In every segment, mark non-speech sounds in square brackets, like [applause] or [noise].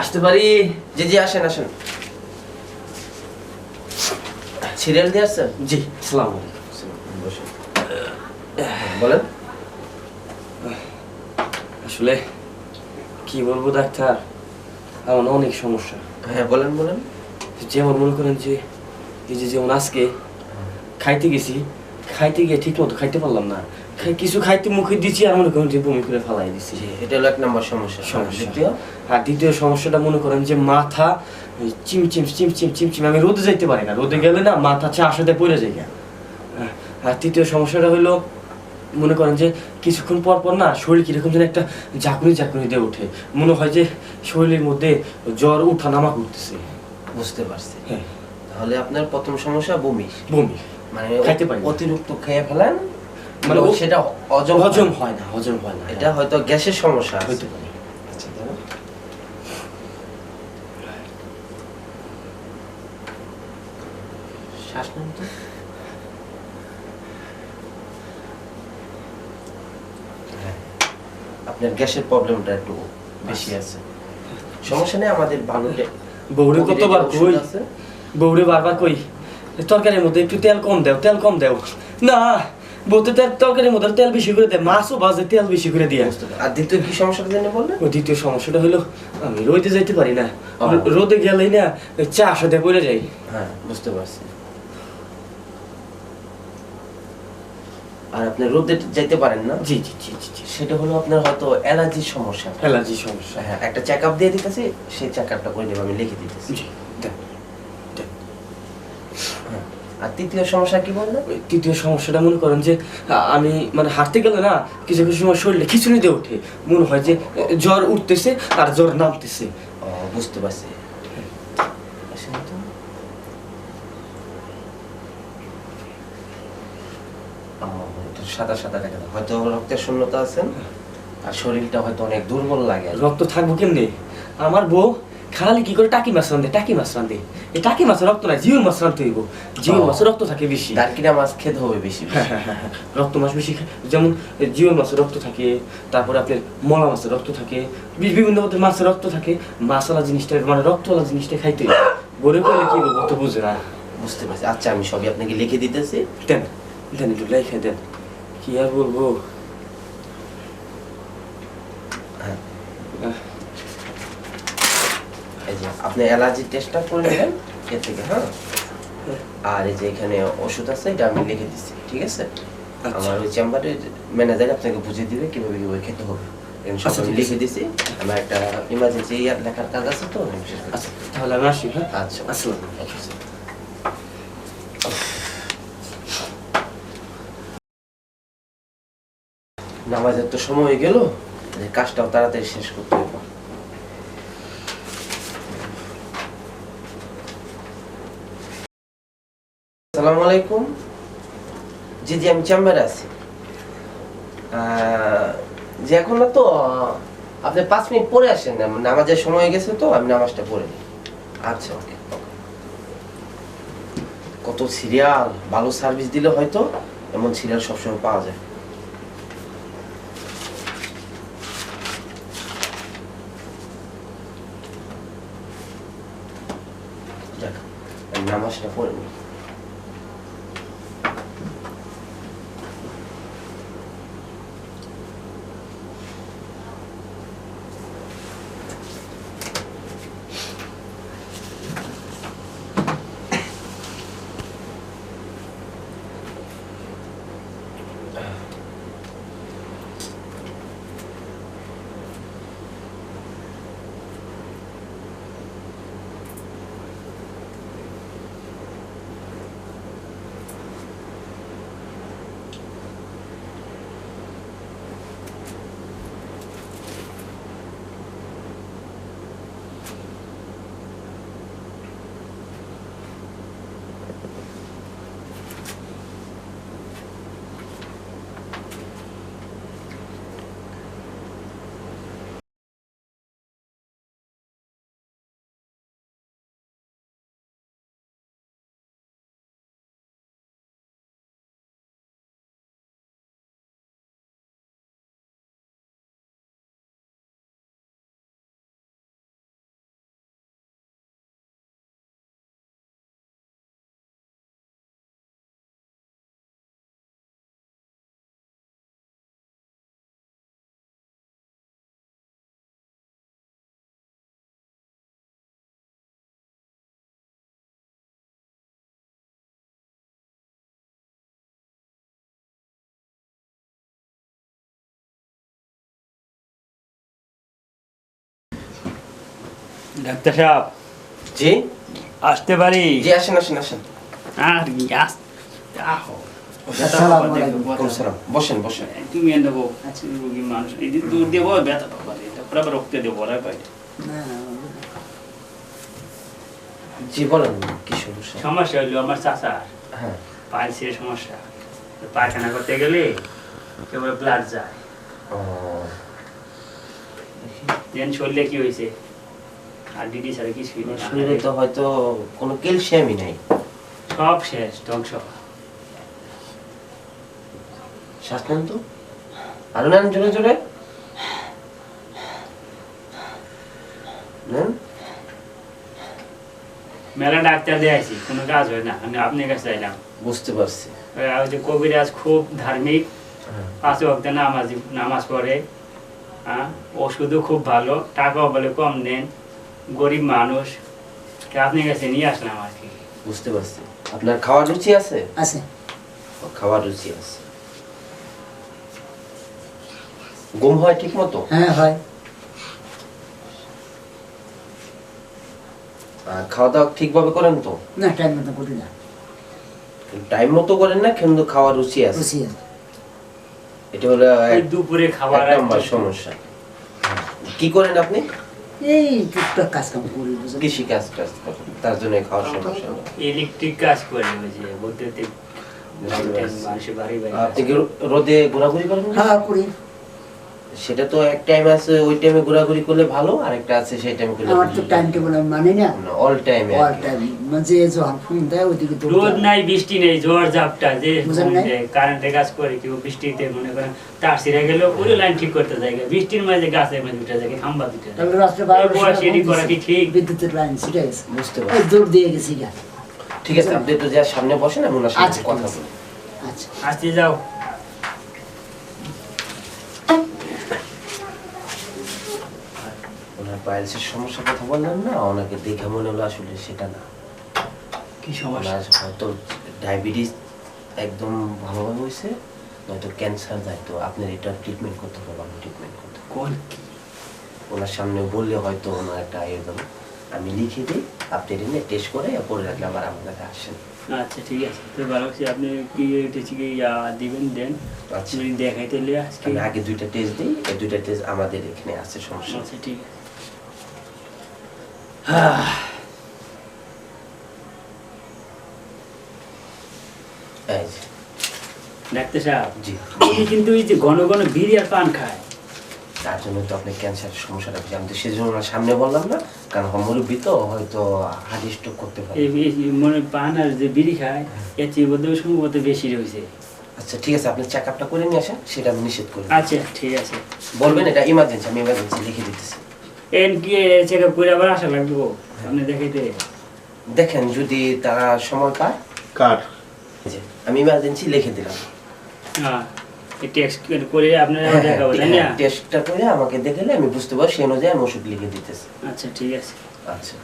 আসতে পারি? জি জি আসেন আসেন। সিরিয়াল দিয়ে আসছেন? জি সালাম বলেন। আসলে কি বলব ডাক্তার? আমার অনেক সমস্যা। হ্যাঁ বলেন বলেন। যেমন মনে করেন যে এই যে যেমন আজকে খাইতে গেছি খাইতে গিয়ে ঠিক মতো খাইতে পারলাম না। কিছু খাইতে মুখে দিচ্ছি আর মনে করেন যে বমি করে ফালাই দিচ্ছি এটা হলো এক নম্বর সমস্যা। সমস্যা। দ্বিতীয়? আর দ্বিতীয় সমস্যাটা মনে করেন যে মাথা ওই চিম চিম চিম চিম চিম চিম আমি রোদে যাইতে পারি না। রোদে গেলে না মাথা চা সাথে পড়ে যায়। হ্যাঁ, আর তৃতীয় সমস্যাটা হলো মনে করেন যে কিছুক্ষণ পর পর না শরীর কীরকম যেন একটা ঝাঁকুনি ঝাঁকুনি দিয়ে ওঠে। মনে হয় যে শরীরের মধ্যে জ্বর উঠা নামা করতেছে। বুঝতে পারছি। হ্যাঁ। তাহলে আপনার প্রথম সমস্যা বমি। বমি। মানে খাইতে পারি অতিরিক্ত খেয়ে ফেলেন মানে সেটা হজম হজম হয় না হজম হয় না। এটা হয়তো গ্যাসের সমস্যা। পারে। আচ্ছা শ্বাস নেন তো। হ্যাঁ, আপনার গ্যাসের প্রবলেমটা একটু বেশি আছে। সমস্যা নেই আমাদের বালুতে বউরে কতবার কই। বউরে বারবার কই? তরকারির মধ্যে একটু তেল কম দাও তেল কম দাও। না তরকারির মধ্যে তেল বেশি করে দেয় মাছও তেল বেশি করে দিয়ে। আর দ্বিতীয় কি সমস্যাটা জানি বললেন ও দ্বিতীয় সমস্যাটা হলো আমি রোদে যাইতে পারি না। রোদে গেলেই না চা সাথে পড়ে যাই হ্যাঁ বুঝতে পারছি। আর আপনি রোদে যেতে পারেন না? জি জি জি জি সেটা হলো আপনার হয়তো অ্যালার্জির সমস্যা। অ্যালার্জি সমস্যা। হ্যাঁ একটা চেক আপ দিয়ে দিতেছি সেই চেক আপটা করে দেবো আমি লিখে দিতেছি। জি। আর তৃতীয় সমস্যা কি বললেন ওই তৃতীয় সমস্যাটা মনে করেন যে আমি মানে হাঁটতে গেলে না কিছু কিছু সময় শরীরে ওঠে মনে হয় যে জ্বর উঠতেছে আর জ্বর নামতেছে। বুঝতে পারছি। তো। সাদা সাদা দেখা যায়। হয়তো রক্তের শূন্যতা আছেন আর শরীরটা হয়তো অনেক দুর্বল লাগে। রক্ত থাকব কেমনে? আমার বউ খালি কি করে টাকি মাছ রান্ধে টাকি মাছ রান্ধে এই টাকি মাছের রক্ত নাই জিওর মাছ রান্ধতে হইব। জিওর ও। মাছের রক্ত থাকে বেশি। দারকিনা মাছ খেতে হবে বেশি হ্যাঁ। হ্যাঁ, হ্যাঁ। রক্ত মাছ বেশি যেমন জিওর মাছের রক্ত থাকে তারপরে আপনার মলা মাছের রক্ত থাকে বিভিন্ন মাছের রক্ত থাকে। মাছওয়ালা জিনিসটা মানে রক্তওয়ালা জিনিসটা খাইতে গড়ে করলে কি বলব তো বুঝে না। বুঝতে পারছি। আচ্ছা আমি সবই আপনাকে লিখে দিতেছি। দেন দেন একটু লেখে দেন। কি আর বলব হ্যাঁ আহ, এই যে আপনি অ্যালার্জি টেস্টটা করে নেবেন এ থেকে হ্যাঁ? আর এই যে এখানে ওষুধ আছে এটা আমি লিখে দিচ্ছি ঠিক আছে? আচ্ছা। আমার ওই চেম্বারে ম্যানেজার আপনাকে বুঝিয়ে দিবে কীভাবে কীভাবে খেতে হবে। সব আচ্ছা, আমি লিখে দিছি আমার একটা ইমার্জেন্সি লেখার কাজ আছে তো আমি। আচ্ছা তাহলে আমি আসি হ্যাঁ? আচ্ছা আসসালাম। নামাজের তো সময় গেল কাজটাও তাড়াতাড়ি শেষ করতে হবে। আলাইকুম। আমি চেম্বারে আছি। জি এখন তো, আপনি পাঁচ মিনিট পরে আসেন নামাজের সময় গেছে তো, আমি নামাজটা পড়ে নিই। আচ্ছা ওকে কত সিরিয়াল, ভালো সার্ভিস দিলে হয়তো এমন সিরিয়াল সবসময় পাওয়া যায়। নামাজটা পড়ে নিই। Amen. ডাক্তার সাহেব। জি? আসতে পারি? জি আসেন আসেন আসেন। আর কি আস আহো আসসালামু আলাইকুম। ওয়ালাইকুম সালাম। বসেন বসেন। তুমি এনে দেবো রুগী মানুষ। এই দূর দেবো ব্যথা পাবা এটা পুরো রক্তে দেবো ওরা পাই জি বলেন কি সমস্যা? সমস্যা হইল আমার চাচার। হ্যাঁ। পাইলসের সমস্যা। পায়খানা করতে গেলে কেবল ব্লাড যায়। ও। দেন শরীরে কি হয়েছে? আর ডিডি ছাড়া কিছুই নেই। শরীরে তো হয়তো কোনো ক্যালসিয়ামই নাই। সব শেষ ধ্বংস। শ্বাস নেন তো। আরও নেন জোরে জোরে। নেন। মেলা ডাক্তার দেয়াইছি কোনো কাজ হয় না। আমি আপনার কাছে চাইলাম বুঝতে পারছি। ওই যে কবিরাজ খুব ধার্মিক। হ্যাঁ। পাঁচ ওয়াক্ত নামাজ নামাজ পড়ে। হ্যাঁ ওষুধও খুব ভালো। টাকাও বলে কম নেন। গরিব মানুষ তা আপনার কাছে নিয়ে আসলাম আর কি বুঝতে পারছি। আপনার খাওয়ার রুচি আছে? আছে। খাওয়ার রুচি আছে। ঘুম হয় ঠিক মতো হ্যাঁ হয়। আর খাওয়া দাওয়া ঠিকভাবে করেন তো? না টাইম মতো করি না। টাইম মতো করেন না কিন্তু খাওয়ার রুচি আছে। খুশি আছে। এটা হলো দুপুরে খাবার সমস্যা। কি করেন আপনি? এই টুকটাক কাজ কাম করি কৃষি কাজ টাজ তার জন্য খাওয়ার সমস্যা ইলেকট্রিক কাজ করে যে বৈদ্যুতিক আপনি কি রোদে ঘোরাঘুরি করেন? হ্যাঁ করি। সেটা তো এক টাইম আছে ওই টাইমে ঘোরাঘুরি করলে ভালো আর একটা আছে সেই টাইমে করলে আমার তো টাইম টেবিল আমি মানি না। অল টাইমে অল টাইম মানে যে ফোন দেয় ওইদিকে তো রোদ নাই বৃষ্টি নেই ঝড় ঝাপটা যে কারেন্টে কাজ করে কেউ বৃষ্টিতে মনে করেন তার ছিঁড়ে গেল ওই লাইন ঠিক করতে যায় বৃষ্টির মাঝে গাছের মাঝে উঠে যায় খাম্বা দুটো তাহলে বারোটার এই বয়সে এটি করা কি ঠিক? বিদ্যুতের লাইন গেছে। বুঝতে ওই পারছি। দূর দিয়ে গেছি গা। ঠিক আছে আপনি তো যা সামনে বসেন আমি ওনার সাথে আচ্ছা, কথা বলি। আচ্ছা। আসতে যাও। পাইলসের সমস্যার কথা বললেন না? ওনাকে দেখে মনে হলো আসলে সেটা না। কি সমস্যা? হয়তো ডায়াবেটিস একদম ভালোভাবে হয়েছে নয়তো ক্যান্সার যায় তো আপনার এটা ট্রিটমেন্ট করতে হবে ভালো ট্রিটমেন্ট করতে কোন কি? ওনার সামনে বললে হয়তো ওনার একটা আয়োজন আমি লিখে দিই আপনি এটা টেস্ট করে পরে রাখলে আবার আমার কাছে আসেন। আচ্ছা ঠিক আছে। তো ভালো আছে আপনি কি টেস্ট কি দিবেন দেন? আচ্ছা। দেখাইতে আজকে। আগে দুইটা টেস্ট দিই এই দুইটা টেস্ট আমাদের এখানে আছে সমস্যা। আচ্ছা ঠিক আছে। [sighs] ডাক্তার সাহেব জি। কিন্তু এই যে ঘন ঘন বিড়ি আর পান খায়। তার জন্য তো আপনি ক্যান্সারের সমস্যাটা আমি তো সেই জন্য সামনে বললাম না কারণ তো হয়তো হার্ট স্ট্রোক করতে পারে। এই পান আর যে বিড়ি খায় এর চেয়ে বোধহয় সম্ভবত বেশি রয়েছে। আচ্ছা ঠিক আছে আপনি চেক আপটা করে নিয়ে আসেন সেটা আমি নিষেধ করি। আচ্ছা ঠিক আছে। বলবেন এটা ইমার্জেন্সি আমি ইমার্জেন্সি লিখে দিতেছি। এন কি চেক আপ করে আবার আসা লাগবো আপনি দেখাইতে। দেখেন যদি তারা সময় পায়। কার? আমি ইমার্জেন্সি লিখে দিলাম। হ্যাঁ টেক্সট করে আপনার দেখাবো তাই না? টেস্টটা করে আমাকে দেখলে আমি বুঝতে পারব সেই অনুযায়ী আমি ওষুধ লিখে দিতেছি। আচ্ছা ঠিক আছে। আচ্ছা।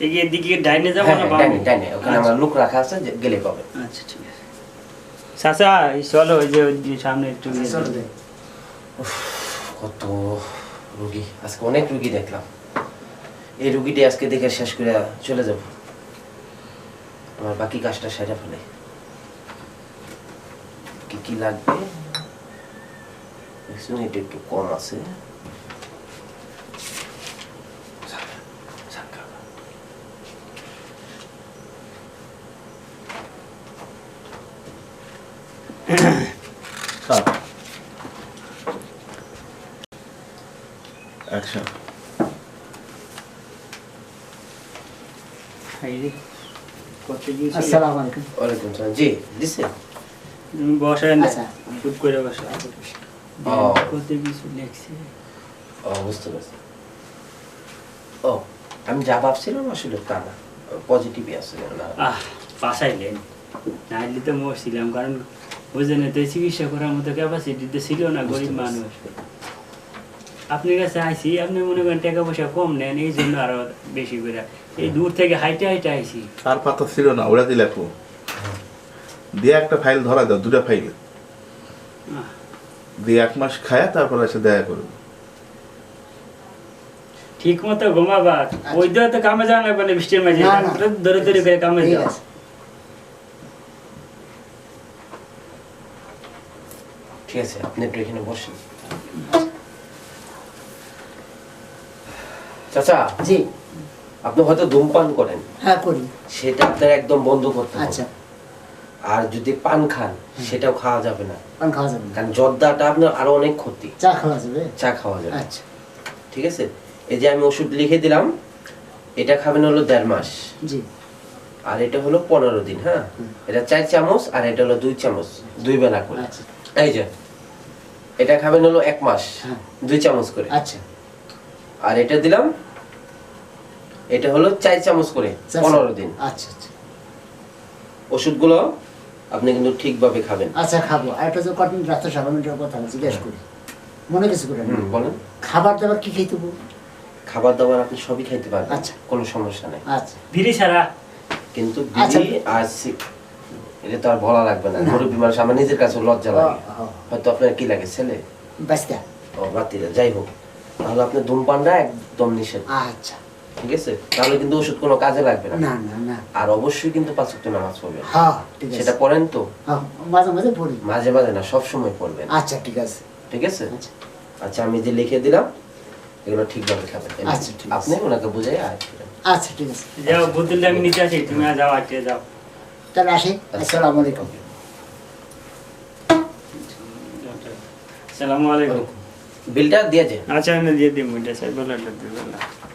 এগিয়ে দিকে ডাইনে যাব না বামে? ডাইনে ডাইনে ওখানে আমার লোক রাখা আছে গেলে পাবে। আচ্ছা ঠিক আছে। চাচা চলো ওই যে ওই সামনে একটু। যাই। কত রুগী। আজকে অনেক রুগী দেখলাম। এই রুগীটি আজকে দেখে শেষ করে চলে যাব। আমার বাকি কাজটা সেরে ফেলে। কি কি লাগবে? একটু কম আছে কার অ্যাকশন এই যে, কত কিছু- আসসালামু আলাইকুম। ওয়ালাইকুম সালাম। জি দিছে? বসেন আচ্ছা। চুপ করে বসো ও। কত কিছু লেখছে। ও বুঝতে পারছি। ও আমি যা ভাবছিলাম আসলে তা না। পজিটিভই আছে না। আহ পাশাইলেন নাইলে তো মরছিলাম কারণ বুঝলেন তো চিকিৎসা করার মতো ক্যাপাসিটি তো ছিল না গরিব মানুষ। আপনার কাছে আইসি আপনি মনে করেন টাকা পয়সা কম নেন এই জন্য আরও বেশি করে। এই দূর থেকে হাইটে হাইটে আইসি আর পাতা ছিল না ওরা দিয়ে লেখো দিয়ে একটা ফাইল ধরা দাও দুটা ফাইল দিয়ে এক মাস খায়া তারপর এসে দেখা করবে। ঠিক মতো ঘুমাবা। ওই দিয়ে তো কামে যাওয়া লাগবে না বৃষ্টির মাঝে। ধরে ধরে করে কামে ঠিক যাও। আছে। ঠিক আছে আপনি একটু এখানে বসেন। চাচা জি। আপনি হয়তো ধূমপান করেন। হ্যাঁ করি। সেটা আপনার একদম বন্ধ করতে হবে। আচ্ছা। আর যদি পান খান সেটাও খাওয়া যাবে না। পান খাওয়া যাবে না। কারণ জর্দাটা আপনার আরও অনেক ক্ষতি। চা খাওয়া যাবে? চা খাওয়া যাবে। আচ্ছা। ঠিক আছে? এই যে আমি ওষুধ লিখে দিলাম এটা খাবেন হলো দেড় মাস। জি। আর এটা হলো পনেরো দিন হ্যাঁ? এটা চার চামচ আর এটা হলো দুই চামচ দুই বেলা করে। আচ্ছা। এই যে এটা খাবেন হলো এক মাস হ্যাঁ। দুই চামচ করে। আচ্ছা। আর এটা দিলাম এটা হলো চার চামচ করে পনেরো দিন। আচ্ছা আচ্ছা। ওষুধগুলো আপনি কিন্তু ঠিকভাবে খাবেন। আচ্ছা খাব। আর একটা যে কটন রাস্তা সাবানটার কথা জিজ্ঞেস করি। মনে কিছু করে বলেন। খাবার দাবার কি খেতে হবে? খাবার দাবার আপনি সবই খাইতে পারবেন আচ্ছা। কোনো সমস্যা নেই। আচ্ছা। বিড়ি ছাড়া? কিন্তু আচ্ছা। বিড়ি আর সি- এটা তো আর বলা লাগবে না। মুরব্বী মানুষ আমার নিজের কাছে লজ্জা লাগে। হয়তো আপনার কি লাগে ছেলে? বাস্তা ও বাতিরা যাই হোক তাহলে আপনি ধূমপানটা একদম নিষেধ। আচ্ছা। ঠিক আছে? তাহলে কিন্তু ওষুধ কোনো কাজে লাগবে না। না না না। আর অবশ্যই কিন্তু পাঁচ ওয়াক্ত নামাজ পড়বেন। হ্যাঁ ঠিক আছে। সেটা পড়েন তো? হ্যাঁ, মাঝে মাঝে পড়ি। মাঝে মাঝে না সব সময় পড়বেন। আচ্ছা ঠিক আছে। ঠিক আছে? আচ্ছা। আচ্ছা আমি যে লিখে দিলাম এগুলো ঠিকভাবে খাবেন আচ্ছা, ঠিক আছে। আপনি ওনাকে বুঝাই আর আচ্ছা ঠিক আছে। যাও বোতলটা আমি নিতে আসি তুমি যাও আটকে যাও। তাহলে আসি। আসসালামু আলাইকুম। সালামু আলাইকুম। বিলটা দিয়ে আচ্ছা আমি দিয়ে দিই মুইটা স্যার বলে দিই।